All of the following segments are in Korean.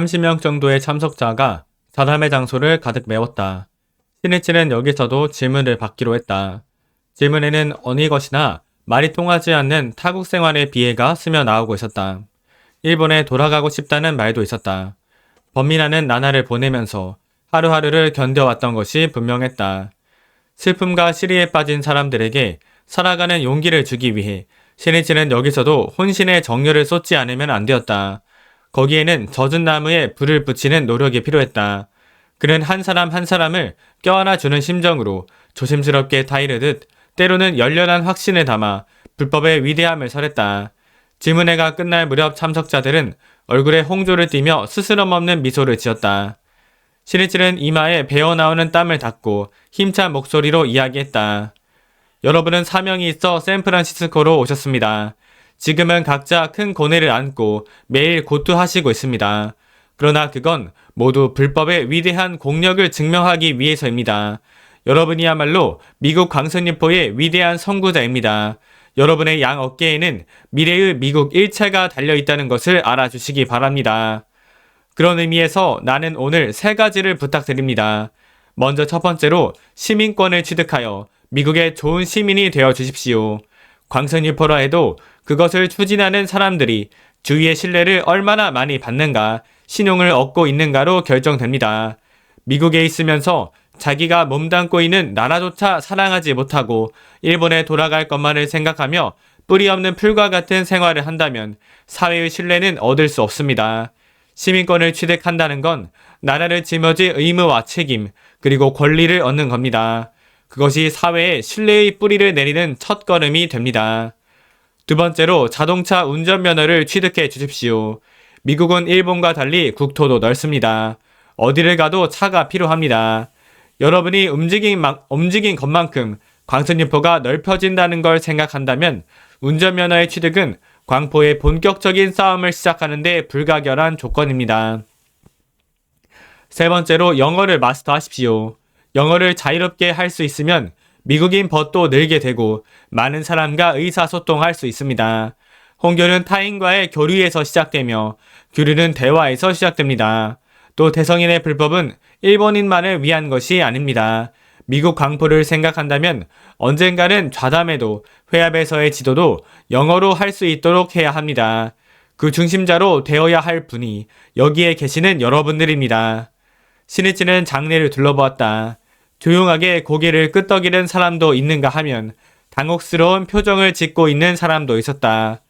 30명 정도의 참석자가 사람의 장소를 가득 메웠다. 신이치는 여기서도 질문을 받기로 했다. 질문에는 어느 것이나 말이 통하지 않는 타국 생활의 비애가 스며 나오고 있었다. 일본에 돌아가고 싶다는 말도 있었다. 범민아는 나날을 보내면서 하루하루를 견뎌왔던 것이 분명했다. 슬픔과 시리에 빠진 사람들에게 살아가는 용기를 주기 위해 신이치는 여기서도 혼신의 정열을 쏟지 않으면 안 되었다. 거기에는 젖은 나무에 불을 붙이는 노력이 필요했다. 그는 한 사람 한 사람을 껴안아 주는 심정으로 조심스럽게 타이르듯 때로는 열렬한 확신을 담아 불법의 위대함을 설했다. 지문회가 끝날 무렵 참석자들은 얼굴에 홍조를 띠며 스스럼 없는 미소를 지었다. 신이치는 이마에 배어 나오는 땀을 닦고 힘찬 목소리로 이야기했다. 여러분은 사명이 있어 샌프란시스코로 오셨습니다. 지금은 각자 큰 고뇌를 안고 매일 고투하시고 있습니다. 그러나 그건 모두 불법의 위대한 공력을 증명하기 위해서입니다. 여러분이야말로 미국 광선리포의 위대한 선구자입니다. 여러분의 양 어깨에는 미래의 미국 일체가 달려 있다는 것을 알아주시기 바랍니다. 그런 의미에서 나는 오늘 세 가지를 부탁드립니다. 먼저 첫 번째로 시민권을 취득하여 미국의 좋은 시민이 되어 주십시오. 광선유포라 해도 그것을 추진하는 사람들이 주위의 신뢰를 얼마나 많이 받는가, 신용을 얻고 있는가로 결정됩니다. 미국에 있으면서 자기가 몸담고 있는 나라조차 사랑하지 못하고 일본에 돌아갈 것만을 생각하며 뿌리 없는 풀과 같은 생활을 한다면 사회의 신뢰는 얻을 수 없습니다. 시민권을 취득한다는 건 나라를 짊어질 의무와 책임, 그리고 권리를 얻는 겁니다. 그것이 사회에 신뢰의 뿌리를 내리는 첫 걸음이 됩니다. 두 번째로 자동차 운전면허를 취득해 주십시오. 미국은 일본과 달리 국토도 넓습니다. 어디를 가도 차가 필요합니다. 여러분이 움직인, 움직인 것만큼 광선유포가 넓혀진다는 걸 생각한다면 운전면허의 취득은 광포의 본격적인 싸움을 시작하는데 불가결한 조건입니다. 세 번째로 영어를 마스터하십시오. 영어를 자유롭게 할 수 있으면 미국인 벗도 늘게 되고 많은 사람과 의사소통할 수 있습니다. 홍교는 타인과의 교류에서 시작되며 교류는 대화에서 시작됩니다. 또 대성인의 불법은 일본인만을 위한 것이 아닙니다. 미국 광포를 생각한다면 언젠가는 좌담에도 회합에서의 지도도 영어로 할 수 있도록 해야 합니다. 그 중심자로 되어야 할 분이 여기에 계시는 여러분들입니다. 신이치는 장례를 둘러보았다. 조용하게 고개를 끄덕이는 사람도 있는가 하면 당혹스러운 표정을 짓고 있는 사람도 있었다.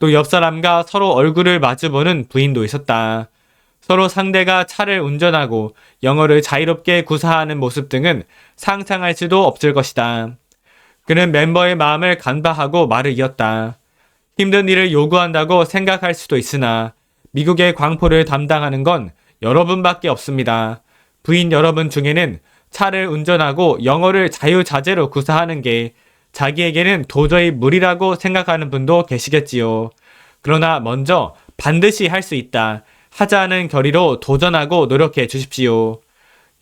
또 옆 사람과 서로 얼굴을 마주보는 부인도 있었다. 서로 상대가 차를 운전하고 영어를 자유롭게 구사하는 모습 등은 상상할 수도 없을 것이다. 그는 멤버의 마음을 간파하고 말을 이었다. 힘든 일을 요구한다고 생각할 수도 있으나 미국의 광포를 담당하는 건 여러분밖에 없습니다. 부인 여러분 중에는 차를 운전하고 영어를 자유자재로 구사하는 게 자기에게는 도저히 무리라고 생각하는 분도 계시겠지요. 그러나 먼저 반드시 할 수 있다. 하자는 결의로 도전하고 노력해 주십시오.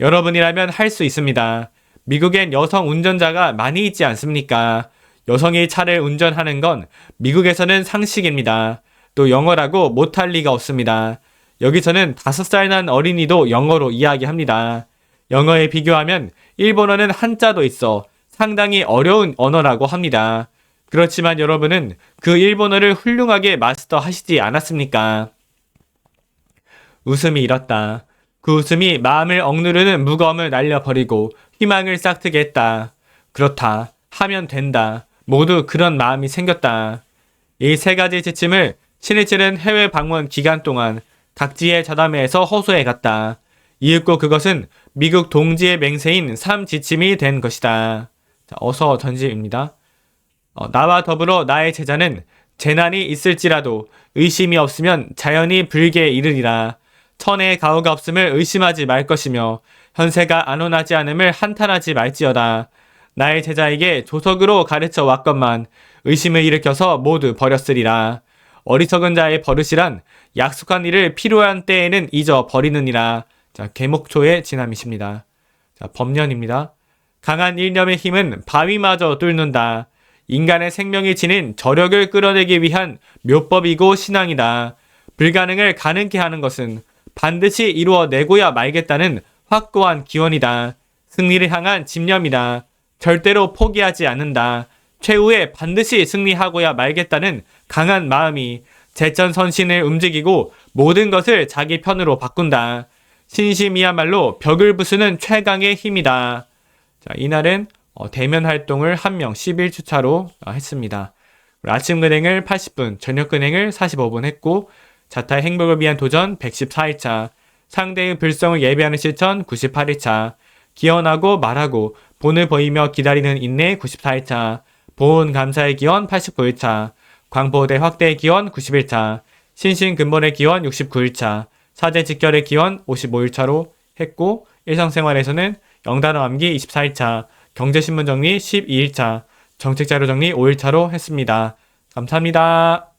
여러분이라면 할 수 있습니다. 미국엔 여성 운전자가 많이 있지 않습니까? 여성이 차를 운전하는 건 미국에서는 상식입니다. 또 영어라고 못할 리가 없습니다. 여기서는 다섯 살난 어린이도 영어로 이야기합니다. 영어에 비교하면 일본어는 한자도 있어 상당히 어려운 언어라고 합니다. 그렇지만 여러분은 그 일본어를 훌륭하게 마스터 하시지 않았습니까? 웃음이 일었다. 그 웃음이 마음을 억누르는 무거움을 날려버리고 희망을 싹트게 했다. 그렇다. 하면 된다. 모두 그런 마음이 생겼다. 이 세 가지 지침을 신이치는 해외 방문 기간 동안 각지의 자담회에서 호소해 갔다. 이윽고 그것은 미국 동지의 맹세인 3지침이 된 것이다. 자, 어서 전지입니다. 어, 나와 더불어 나의 제자는 재난이 있을지라도 의심이 없으면 자연히 불게 이르리라. 천의 가호가 없음을 의심하지 말 것이며 현세가 안온하지 않음을 한탄하지 말지어다. 나의 제자에게 조석으로 가르쳐 왔건만 의심을 일으켜서 모두 버렸으리라. 어리석은 자의 버릇이란 약속한 일을 필요한 때에는 잊어 버리느니라. 자, 개목초의 진함이십니다. 자, 법년입니다. 강한 일념의 힘은 바위마저 뚫는다. 인간의 생명이 지닌 저력을 끌어내기 위한 묘법이고 신앙이다. 불가능을 가능케 하는 것은 반드시 이루어내고야 말겠다는 확고한 기원이다. 승리를 향한 집념이다. 절대로 포기하지 않는다. 최후에 반드시 승리하고야 말겠다는 강한 마음이 제천 선신을 움직이고 모든 것을 자기 편으로 바꾼다. 신심이야말로 벽을 부수는 최강의 힘이다. 자, 이날은 어, 대면 활동을 한 명 11주차로 어, 했습니다. 아침 근행을 80분, 저녁 근행을 45분 했고 자타의 행복을 위한 도전 114일차, 상대의 불성을 예배하는 실천 98일차, 기원하고 말하고 본을 보이며 기다리는 인내 94일차, 보온 감사의 기원 89일차, 광보대 확대의 기원 91차, 신신 근본의 기원 69일차, 사제 직결의 기원 55일차로 했고 일상생활에서는 영단어 암기 24일차, 경제신문 정리 12일차, 정책자료 정리 5일차로 했습니다. 감사합니다.